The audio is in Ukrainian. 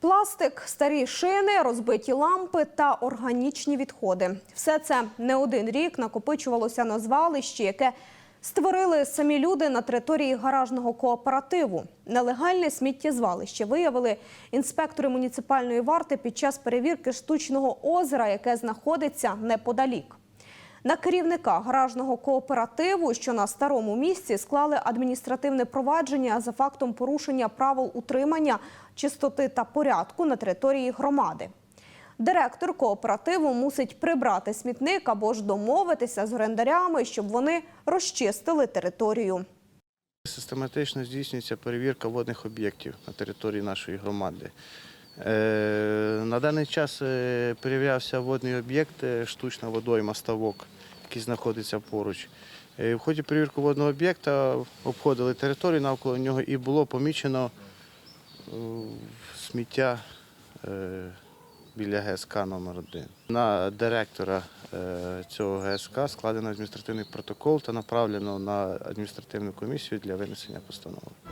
Пластик, старі шини, розбиті лампи та органічні відходи. Все це не один рік накопичувалося на звалищі, яке створили самі люди на території гаражного кооперативу. Нелегальне сміттєзвалище виявили інспектори муніципальної варти під час перевірки штучного озера, яке знаходиться неподалік. На керівника гаражного кооперативу, що на старому місці, склали адміністративне провадження за фактом порушення правил утримання чистоти та порядку на території громади. Директор кооперативу мусить прибрати смітник або ж домовитися з орендарями, щоб вони розчистили територію. Систематично здійснюється перевірка водних об'єктів на території нашої громади. Е, На даний час е, перевірявся водний об'єкт, е, штучна водойма ставок, який знаходиться поруч. В ході перевірки водного об'єкта обходили територію навколо нього і було помічено сміття біля ГСК номер 1 На директора цього ГСК складено адміністративний протокол та направлено на адміністративну комісію для винесення постанови.